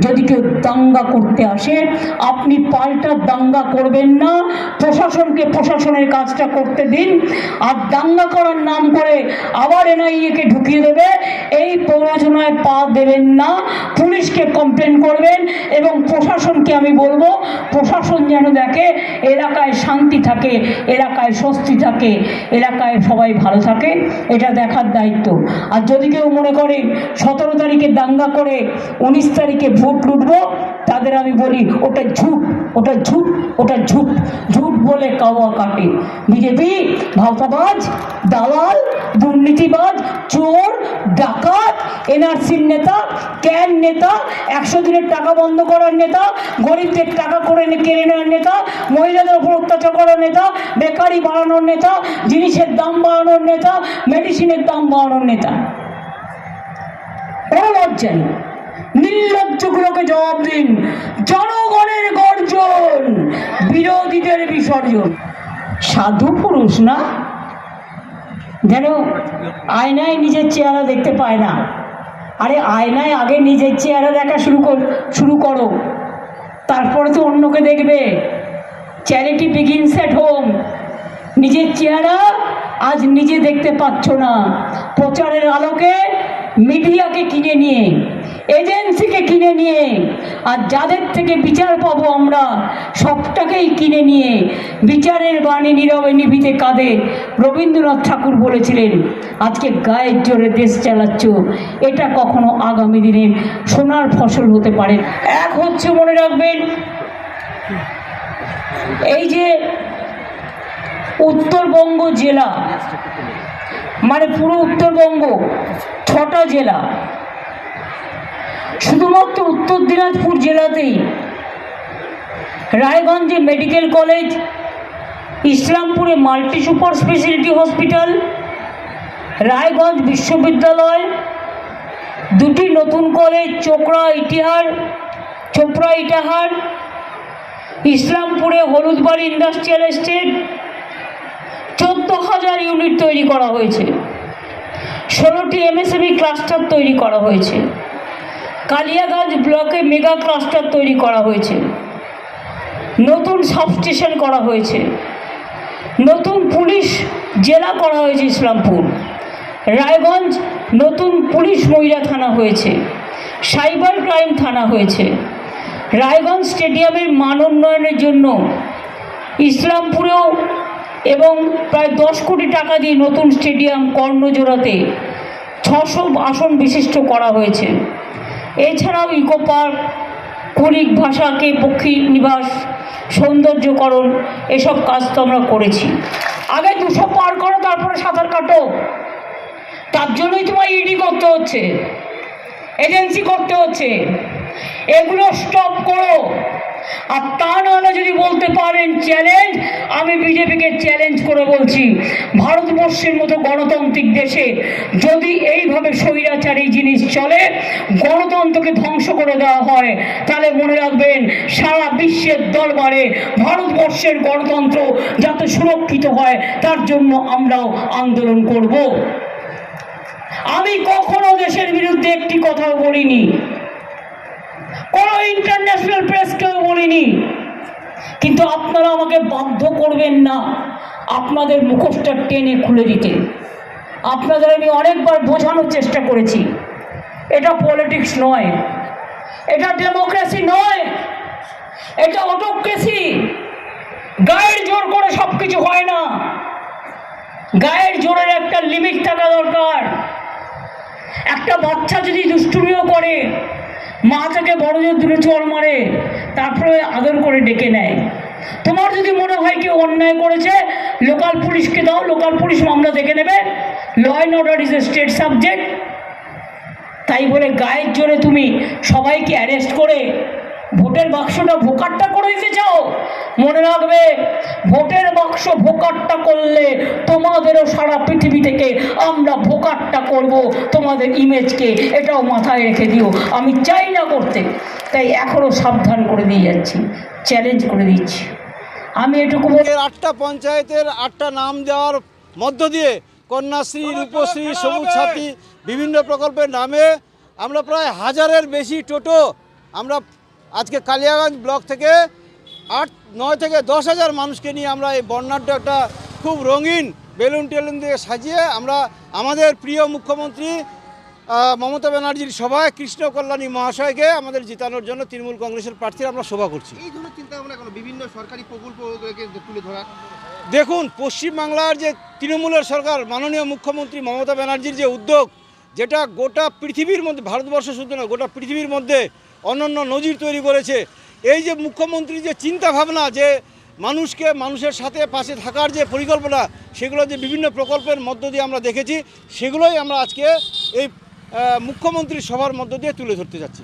যদি কেউ দাঙ্গা করতে আসে, আপনি পাল্টা দাঙ্গা করবেন না। প্রশাসনকে প্রশাসনের কাজটা করতে দিন। আর দাঙ্গা করার নাম করে আবার এনআইএকে ঢুকিয়ে দেবে। এই প্ররোচনায় পা দেবেন না। পুলিশকে কমপ্লেন করবেন এবং প্রশাসনকে আমি বলব, প্রশাসন যেন দেখে এলাকায় শান্তি থাকে, এলাকায় স্বস্তি থাকে, এলাকায় সবাই ভালো থাকে। এটা দেখার দায়িত্ব। আর যদি কেউ মনে করে সতেরো তারিখে দাঙ্গা করে, উনিশ তারিখে ভোট লুটবো, তাদের আমি বলি, ওটা ঝুট ওটা ঝুট ওটা ঝুট ঝুট বলে কাওয়া কাটে। বিজেপি ভাওতাবাজ দালাল, দুর্নীতিবাজ, চোর, ডাকাত, এনআরসির নেতা, ক্যান নেতা, একশো দিনের টাকা বন্ধ করার নেতা, গরিবদের টাকা করে কেড়ে নেওয়ার নেতা, মহিলাদের উপর অত্যাচার করার নেতা, বেকারি বাড়ানোর নেতা, জিনিসের দাম বাড়ানোর নেতা, মেডিসিনের দাম বাড়ানোর নেতা। কোনো লজ্জা নেই নির্লজ্জগুলোকে জবাব দিন। জনগণের গর্জন, বিরোধীদের বিসর্জন। সাধু পুরুষ না? যেন আয়নায় নিজের চেহারা দেখতে পায় না। আরে আয়নায় আগে নিজের চেহারা দেখা শুরু কর, শুরু করো। তারপরে তো অন্যকে দেখবে। চ্যারিটি বিগিনস অ্যাট হোম নিজের চেহারা আজ নিজে দেখতে পাচ্ছ না। প্রচারের আলোকে মিডিয়াকে কিনে নিয়ে এজেন্সিকে কিনে নিয়ে, আর যাদের থেকে বিচার পাবো আমরা, সবটাকেই কিনে নিয়ে বিচারের বাণী নীরবে নিভিতে কাঁদে রবীন্দ্রনাথ ঠাকুর বলেছিলেন, আজকে গায়ের জোরে দেশ চালাচ্ছ, এটা কখনো আগামী দিনে সোনার ফসল হতে পারে এক হচ্ছে মনে রাখবেন, এই যে উত্তরবঙ্গ জেলা মানে পুরো উত্তরবঙ্গ ছটা জেলা শুধুমাত্র উত্তর দিনাজপুর জেলাতেই রায়গঞ্জে medical college, ইসলামপুরে multi super speciality hospital, Raiganj বিশ্ববিদ্যালয়, দুটি নতুন কলেজ, চোপড়া ইতিহার চোপড়া ইটাহার, ইসলামপুরে হলুদবাড়ি ইন্ডাস্ট্রিয়াল এস্টেট চোদ্দ হাজার ইউনিট তৈরি করা হয়েছে। ষোলোটি এমএসএমই ক্লাস্টার তৈরি করা হয়েছে। কালিয়াগঞ্জ ব্লকে মেগা ক্লাস্টার তৈরি করা হয়েছে। নতুন সাবস্টেশন করা হয়েছে। নতুন পুলিশ জেলা করা হয়েছে ইসলামপুর। রায়গঞ্জ নতুন পুলিশ মহিলা থানা হয়েছে। সাইবার ক্রাইম থানা হয়েছে। রায়গঞ্জ স্টেডিয়ামের মান উন্নয়নের জন্য ইসলামপুরেও এবং প্রায় দশ কোটি টাকা দিয়ে নতুন স্টেডিয়াম কর্ণজোড়াতে ছশো আসন বিশিষ্ট করা হয়েছে। এছাড়াও ইকো পার্ক কুলিক ভাষাকে পক্ষী নিবাস, সৌন্দর্যকরণ, এসব কাজ তো আমরা করেছি। আগে দুশো পার করো, তারপরে সাঁতার কাটো। তার জন্যই তোমার ইডি করতে হচ্ছে। এজেন্সি করতে হচ্ছে। এগুলো স্টপ করো। আর তা নাহলে যদি বলতে পারেন চ্যালেঞ্জ আমি বিজেপিকে চ্যালেঞ্জ করে বলছি, ভারতবর্ষের মতো গণতান্ত্রিক দেশে যদি এইভাবে স্বৈরাচারী জিনিস চলে, গণতন্ত্রকে ধ্বংস করে দেওয়া হয়, তাহলে মনে রাখবেন সারা বিশ্বের দরবারে ভারতবর্ষের গণতন্ত্র যাতে সুরক্ষিত হয়, তার জন্য আমরাও আন্দোলন করব। আমি কখনো দেশের বিরুদ্ধে একটি কথাও বলিনি। কোনো ইন্টারন্যাশনাল প্রেসকেও বলিনি। কিন্তু আপনারা আমাকে বাধ্য করবেন না আপনাদের মুখোশটা টেনে খুলে দিতে। আপনাদের আমি অনেকবার বোঝানোর চেষ্টা করেছি। এটা পলিটিক্স নয়। এটা ডেমোক্রেসি নয়। এটা অটোক্রেসি গায়ের জোর করে সব কিছু হয় না। গায়ের জোরের একটা লিমিট থাকা দরকার। একটা বাচ্চা যদি দুষ্টুমিও করে মা তাকে বড়জোর দূরে চল মারে, তারপরে আদর করে ডেকে নেয়। তোমার যদি মনে হয় কেউ অন্যায় করেছে লোকাল পুলিশকে দাও লোকাল পুলিশ মামলা দেখে নেবে। Law and order is a state subject তাই বলে গায়ের জোরে তুমি সবাইকে অ্যারেস্ট করে ভোটের বাক্সটা ভোকারটা করে দিতে চাও মনে রাখবে ভোটের বাক্স ভোকারটা করলে তোমাদেরও সারা পৃথিবী থেকে আমরা ভোকারটা করব তোমাদের ইমেজকে এটাও মাথায় রেখে দিও। আমি চাই না করতে তাই এখনও সাবধান করে দিয়ে যাচ্ছি চ্যালেঞ্জ করে দিচ্ছি। আমি এটুকু বলে আটটা পঞ্চায়েতের আটটা নাম দেওয়ার মধ্য দিয়ে কন্যাশ্রী রূপশ্রী সবুজ সাথী বিভিন্ন প্রকল্পের নামে আমরা প্রায় হাজারের বেশি টোটো আমরা আজকে কালিয়াগঞ্জ ব্লক থেকে আট নয় থেকে দশ হাজার মানুষকে নিয়ে আমরা এই বর্ণাঢ্য একটা খুব রঙিন বেলুন টেলুন দিয়ে সাজিয়ে আমরা আমাদের প্রিয় মুখ্যমন্ত্রী মমতা ব্যানার্জির সভায় কৃষ্ণ কল্যাণী মহাশয়কে আমাদের জিতানোর জন্য তৃণমূল কংগ্রেসের প্রার্থীরা আমরা সভা করছি। এই ধরনের চিন্তা ভাবনা কোনো? বিভিন্ন সরকারি প্রকল্পকে তুলে ধরা দেখুন পশ্চিমবাংলার যে তৃণমূলের সরকার মাননীয় মুখ্যমন্ত্রী মমতা ব্যানার্জির যে উদ্যোগ যেটা গোটা পৃথিবীর মধ্যে ভারতবর্ষ শুধু না গোটা পৃথিবীর মধ্যে অনন্য নজির তৈরি করেছে। এই যে মুখ্যমন্ত্রী যে চিন্তা ভাবনা যে মানুষকে, মানুষের সাথে পাশে থাকার যে পরিকল্পনা, সেগুলো যে বিভিন্ন প্রকল্পের মধ্য দিয়ে আমরা দেখেছি, সেগুলোই আমরা আজকে এই মুখ্যমন্ত্রী সভার মধ্য দিয়ে তুলে ধরতে যাচ্ছি।